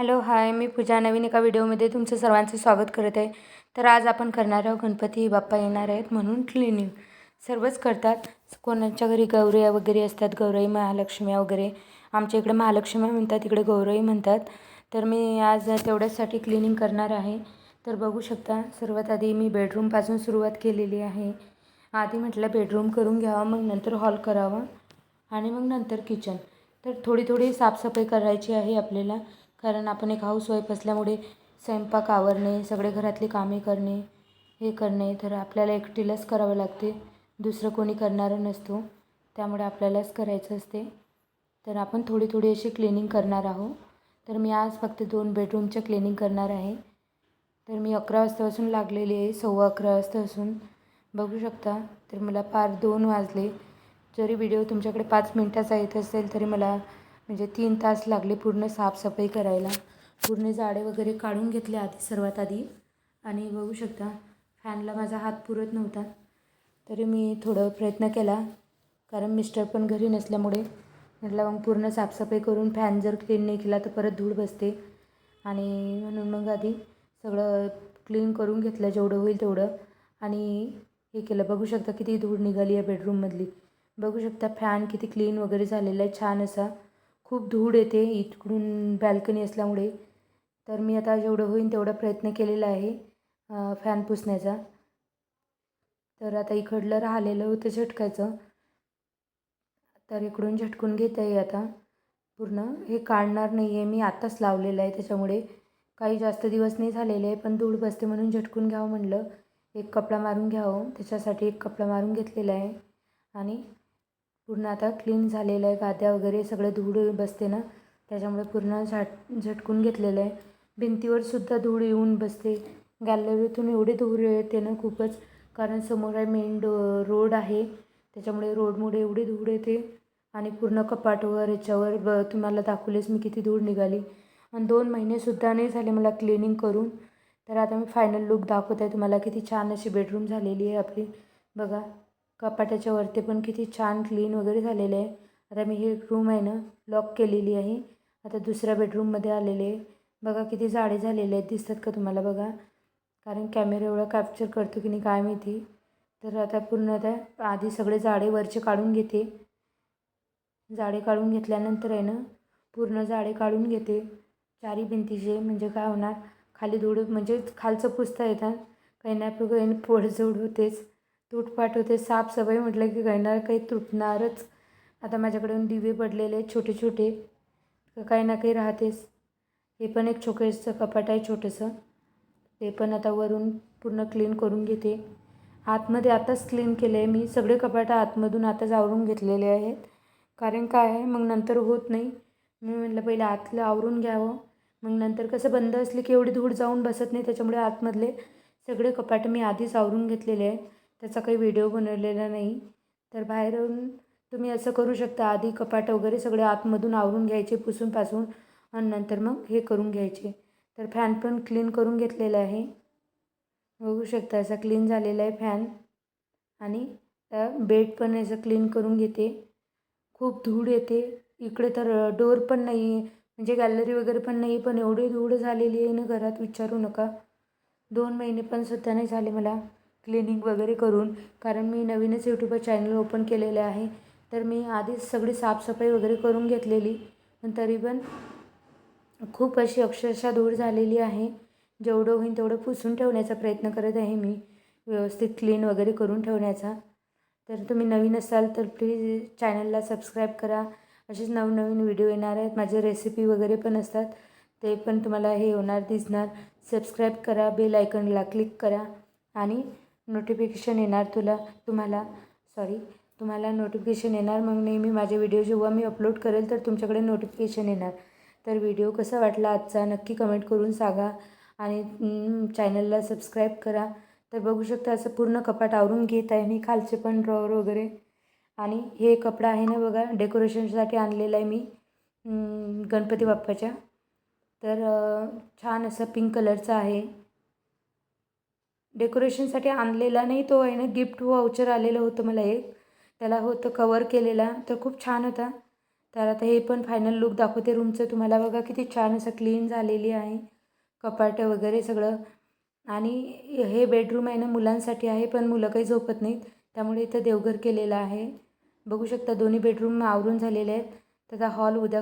Hello hi मी पूजा. नवीन एका व्हिडिओमध्ये तुमचं सर्वांचं स्वागत करत आहे. तर आज आपण करणार आहोत गणपती बाप्पा येणार आहेत म्हणून क्लिनिंग सर्वच करतात. कोणाच्या घरी गौऱ्या वगैरे असतात गौराई महालक्ष्म्या वगैरे. आमच्या इकडे महालक्ष्म्या म्हणतात इकडे गौराई म्हणतात. तर मी आज तेवढ्याचसाठी क्लिनिंग करणार आहे. तर बघू शकता सर्वात आधी मी बेडरूमपासून सुरुवात केलेली आहे. आधी म्हटलं बेडरूम करून घ्यावा मग नंतर हॉल करावा आणि मग नंतर किचन तर थोडी थोडी साफसफाई करायची आहे आपल्याला. कारण आपण एक हाऊसवाईफ असल्यामुळे स्वयंपाक आवरणे सगळे घरातली कामे करणे हे करणे तर आपल्याला एकटीलाच करावं लागते. दुसरं कोणी करणारं नसतो. त्यामुळे आपल्यालाच करायचं असते. तर आपण थोडी थोडी अशी क्लिनिंग करणार आहोत. तर मी आज फक्त दोन बेडरूमच्या क्लिनिंग करणार आहे. तर मी अकरा वाजतापासून लागलेली आहे सव्वा अकरा वाजतापासून. बघू शकता तर मला पार दोन वाजले. जरी व्हिडिओ तुमच्याकडे पाच मिनटाचा येत असेल तरी मला म्हणजे तीन तास लागले पूर्ण साफसफाई करायला. पूर्ण जाडे वगैरे काढून घेतले आधी सर्वात आधी. आणि बघू शकता फॅनला माझा हात पुरत नव्हता. तरी मी थोडं प्रयत्न केला कारण मिस्टर पण घरी नसल्यामुळे. म्हटलं मग पूर्ण साफसफाई करून फॅन जर क्लीन नाही केला तर परत धूळ बसते. आणि म्हणून मग आधी सगळं क्लीन करून घेतलं जेवढं होईल तेवढं. आणि हे केलं बघू शकता किती धूळ निघाली आहे बेडरूममधली बघू शकता फॅन किती क्लीन वगैरे झालेला आहे छान असा. खूप धूळ येते इकडून बॅल्कनी असल्यामुळे. तर मी आता जेवढं होईल तेवढा प्रयत्न केलेला आहे फॅन पुसण्याचा. तर आता इकडलं राहिलेलं होतं झटकायचं. तर इकडून झटकून घेता आहे आता. पूर्ण हे काढणार नाही आहे मी आत्ताच लावलेलं आहे त्याच्यामुळे. काही जास्त दिवस नाही झालेले आहे पण धूळ बसते म्हणून झटकून घ्यावं म्हणलं. एक कपडा मारून घ्यावं त्याच्यासाठी एक कपडा मारून घेतलेला आहे. आणि पूर्ण आता क्लीन झालेलं आहे. गाद्या वगैरे सगळं धूळ बसते ना त्याच्यामुळे पूर्ण झाट झटकून घेतलेलं आहे. भिंतीवर सुद्धा धूळ येऊन बसते. गॅलरीतून एवढी धूळ येते ना खूपच कारण समोर आहे मेन डो रोड आहे. त्याच्यामुळे रोडमुळे एवढी धूळ येते. आणि पूर्ण कपाटवर याच्यावर ब तुम्हाला दाखवलेच मी किती धूळ निघाली. आणि दोन महिनेसुद्धा नाही झाले मला क्लिनिंग करून. तर आता मी फायनल लुक दाखवत आहे तुम्हाला किती छान अशी बेडरूम झालेली आहे आपली. बघा. कपाटाच्या वरती पण किती छान क्लीन वगैरे झालेलं आहे. आता मी ही रूम आहे ना लॉक केलेली आहे. आता दुसऱ्या बेडरूममध्ये आलेले आहे. बघा किती जाडे झालेले आहेत. दिसतात का तुम्हाला बघा? कारण कॅमेरा एवढा कॅप्चर करतो की नाही काय माहिती. तर आता पूर्ण आता आधी सगळे झाडे वरचे काढून घेते. झाडे काढून घेतल्यानंतर आहे ना पूर्ण झाडे काढून घेते. चारी भिंतीचे म्हणजे काय होणार? खाली धूळ म्हणजे खालचं पुसता येतात. काही ना काही पोळजोड होतेच. तुटपाट होते साफसफाई म्हटलं की काही काही तुटणारच. आता माझ्याकडून दिवे पडलेले आहेत छोटे छोटे काही ना काही राहतेच. हे पण एक छोटंसं कपाट आहे छोटंसं. ते पण आता वरून पूर्ण क्लीन करून घेते. आतमध्ये आताच क्लीन केलं आहे मी. सगळे कपाटं आतमधून आताच आवरून घेतलेले आहेत. कारण काय आहे मग नंतर होत नाही. मी म्हटलं पहिलं आतलं आवरून घ्यावं. मग नंतर कसं बंद असले की एवढी धूळ जाऊन बसत नाही त्याच्यामुळे आतमधले सगळे कपाट मी आधीच आवरून घेतलेले आहे त्याचा काही व्हिडिओ बनवलेला नाही. तर बाहेरून तुम्ही असं करू शकता. आधी कपाट वगैरे सगळे आतमधून आवरून घ्यायचे पुसून पासून आणि नंतर मग हे करून घ्यायचे. तर फॅन पण क्लीन करून घेतलेला आहे. बघू शकता असा क्लीन झालेला आहे फॅन आणि बेड पण असं क्लीन करून घेते. खूप धूळ येते. इकडे तर डोर पण नाही. म्हणजे गॅलरी वगैरे पण नाही पण एवढी धूळ झालेली आहे ना घरात विचारू नका. दोन महिने पण सुद्धा नाही झाले मला. क्लिनिंग वगैरे करून कारण मी नवीनच यूट्यूबवर चॅनल ओपन केलेले आहे. तर मी आधीच सगळी साफसफाई वगैरे करून घेतलेली. पण तरी पण खूप अशी अक्षरशः धूळ झालेली आहे. जेवढं होईल तेवढं पुसून ठेवण्याचा प्रयत्न करत आहे मी. व्यवस्थित क्लीन वगैरे करून ठेवण्याचा. तर तुम्ही नवीन असाल तर प्लीज चॅनलला सबस्क्राईब करा. असेच नवनवीन व्हिडिओ येणार आहेत. माझे रेसिपी वगैरे पण असतात. ते पण तुम्हाला हे होणार दिसणार. सबस्क्राईब करा बेल आयकनला क्लिक करा. आणि नोटिफिकेशन येणार तुला तुम्हाला सॉरी तुम्हाला नोटिफिकेशन येणार. मग नेहमी माझे व्हिडिओ जेव्हा मी अपलोड करेल तर तुमच्याकडे नोटिफिकेशन येणार. तर व्हिडिओ कसा वाटला आजचा नक्की कमेंट करून सांगा. आणि चॅनलला सबस्क्राईब करा. तर बघू शकता असं पूर्ण कपाट आवरून घेत आहे मी. खालचे पण ड्रॉवर वगैरे. आणि हे कपडा आहे ना बघा डेकोरेशनसाठी आणलेला आहे मी गणपती बाप्पाच्या. तर छान असं पिंक कलरचा आहे. डेकोरेशनसाठी आणलेला नाही तो आहे ना गिफ्ट वाउचर आलेलं होतं मला एक. त्याला होतं कवर केलेला तर खूप छान होता. तर आता हे पण फायनल लुक दाखवते रूमचं. तुम्हाला बघा किती छान असं क्लीन झालेली आहे कपाटं वगैरे सगळं. आणि हे बेडरूम आहे ना मुलांसाठी आहे पण मुलं काही झोपत नाहीत. त्यामुळे इथं देवघर केलेलं आहे. बघू शकता दोन्ही बेडरूम आवरून झालेले आहेत. त्याचा हॉल उद्या